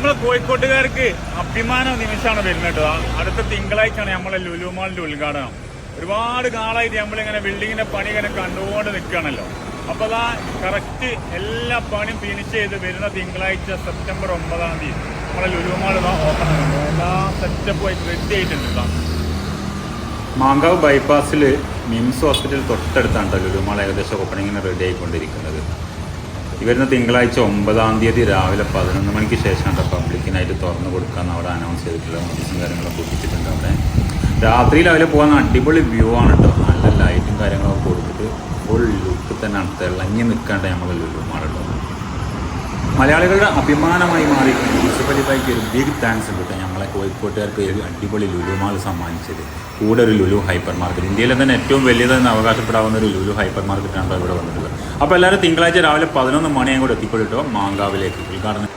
നമ്മളെ കോഴിക്കോട്ടുകാർക്ക് അഭിമാന നിമിഷമാണ് വരുന്നത് കേട്ടോ. അടുത്ത തിങ്കളാഴ്ചയാണ് നമ്മളെ ലുലുമാളിന്റെ ഉദ്ഘാടനം. ഒരുപാട് കാലമായിട്ട് നമ്മളിങ്ങനെ ബിൽഡിങ്ങിന്റെ പണി ഇങ്ങനെ കണ്ടുകൊണ്ട് നിൽക്കുകയാണല്ലോ. അപ്പൊ അതാ കറക്റ്റ് എല്ലാ പണിയും ഫിനിഷ് ചെയ്ത് വരുന്ന തിങ്കളാഴ്ച സെപ്റ്റംബർ ഒമ്പതാം തീയതി നമ്മളെ ലുലുമാൾ ഓപ്പൺ ആകുന്നുണ്ട് എല്ലാ സെറ്റപ്പും ആയിട്ട് റെഡി ആയിട്ടുണ്ട് മാങ്കാവ് ബൈപ്പാസിൽ മിംസ് ഹോസ്പിറ്റൽ തൊട്ടടുത്താണ് ലുലുമാൾ ഏകദേശം ഓപ്പണിങ്ങിന് റെഡി ആയിക്കൊണ്ടിരിക്കുന്നത്. ഈ വരുന്ന തിങ്കളാഴ്ച ഒമ്പതാം തീയതി രാവിലെ പതിനൊന്ന് മണിക്ക് ശേഷം പബ്ലിക്കിനായിട്ട് തുറന്നു കൊടുക്കാമെന്ന് അവിടെ അനൗൺസ് ചെയ്തിട്ടുള്ള നോട്ടീസും കാര്യങ്ങളൊക്കെ ഒട്ടിച്ചിട്ടുണ്ട് അവിടെ. രാത്രിയിൽ അതിൽ പോകാൻ അടിപൊളി വ്യൂ ആണ് കേട്ടോ നല്ല ലൈറ്റും കാര്യങ്ങളൊക്കെ കൊടുത്തിട്ട് ഫുൾ ലുക്ക് തന്നെ തന്നെയാണ്. തിളങ്ങി നിൽക്കാണ്ട് നമ്മൾ ലുലുമാളുള്ളത് മലയാളികളുടെ അഭിമാനമായി മാറി. മുനിസിപ്പാലിറ്റിക്ക് ഒരു ബിഗ് താങ്ക്സ് ഉണ്ട് കേട്ടോ ഞങ്ങളെ കോഴിക്കോട്ടുകാർക്ക് ഒരു അടിപൊളി ലുലുമാൾ സമ്മാനിച്ചത്. കൂടെ ഒരു ലുലു ഹൈപ്പർ മാർക്കറ്റ് ഇന്ത്യയിലെ തന്നെ ഏറ്റവും വലിയതെന്ന് അവകാശപ്പെടാവുന്ന ഒരു ലുലു ഹൈപ്പർ മാർക്കറ്റാണ് ഇവിടെ വന്നിട്ടുള്ളത്. അപ്പോൾ എല്ലാവരും തിങ്കളാഴ്ച രാവിലെ പതിനൊന്ന് മണിയും കൂടെ എത്തിക്കൊള്ളിട്ടോ മാങ്കാവിലേക്ക്. ഉദ്ഘാടനം